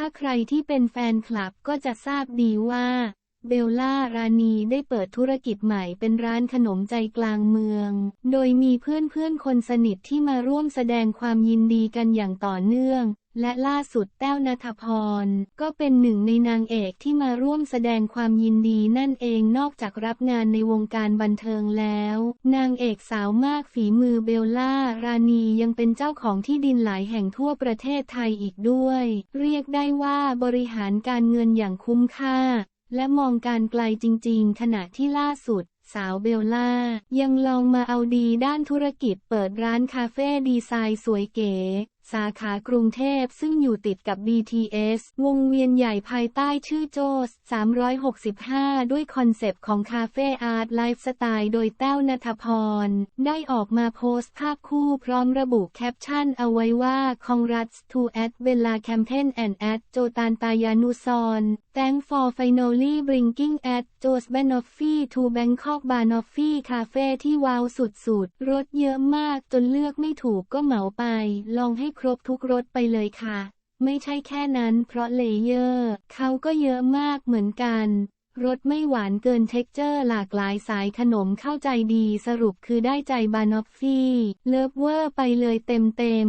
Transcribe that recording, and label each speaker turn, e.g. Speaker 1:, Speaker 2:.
Speaker 1: ถ้าใครที่เป็นแฟนคลับก็จะทราบดีว่า เบลล่ารานีได้เปิดธุรกิจใหม่เป็นร้านขนมใจกลางเมือง โดยมีเพื่อนๆคนสนิทที่มาร่วมแสดงความยินดีกันอย่างต่อเนื่อง และล่าสุดแต้วนัทพร ก็เป็นหนึ่งในนางเอกที่มาร่วมแสดงความยินดีนั่นเองนอกจากรับงานในวงการบันเทิงแล้ว นางเอกสาวมากฝีมือเบลล่า รานียังเป็นเจ้าของที่ดินหลายแห่งทั่วประเทศไทยอีกด้วย เรียกได้ว่าบริหารการเงินอย่างคุ้มค่า และมองการไกลจริง ๆ ขณะที่ล่าสุดสาวเบลล่า ยังลองมาเอาดีด้านธุรกิจเปิดร้านคาเฟ่ดีไซน์สวยเก๋ สาขากรุงเทพซึ่งอยู่ติดกับ BTS วงเวียนใหญ่ภายใต้ชื่อโจส365 ด้วยคอนเซปต์ของคาเฟ่อาร์ตไลฟ์สไตล์โดยแต้วนัทพร ได้ออกมาโพสต์ภาพคู่พร้อมระบุแคปชั่นเอาไว้ว่า Congrats to at Bella Campaign and at โจตานตายานุสร Thank for finally bringing at Joe's Banoffee to Bangkok Banoffee Cafe ที่ว้าวสุดๆ รถเยอะมากจนเลือกไม่ถูกก็เหมาไป ลองให้ครบทุกรถไปเลยค่ะ ไม่ใช่แค่นั้นเพราะเลเยอร์เขาก็เยอะมากเหมือนกันรสไม่หวานเกินเท็กเจอร์หลากหลายสายขนมเข้าใจดีสรุปคือได้ใจบานอฟฟี่ เลิฟเวอร์ไปเลยเต็มเต็ม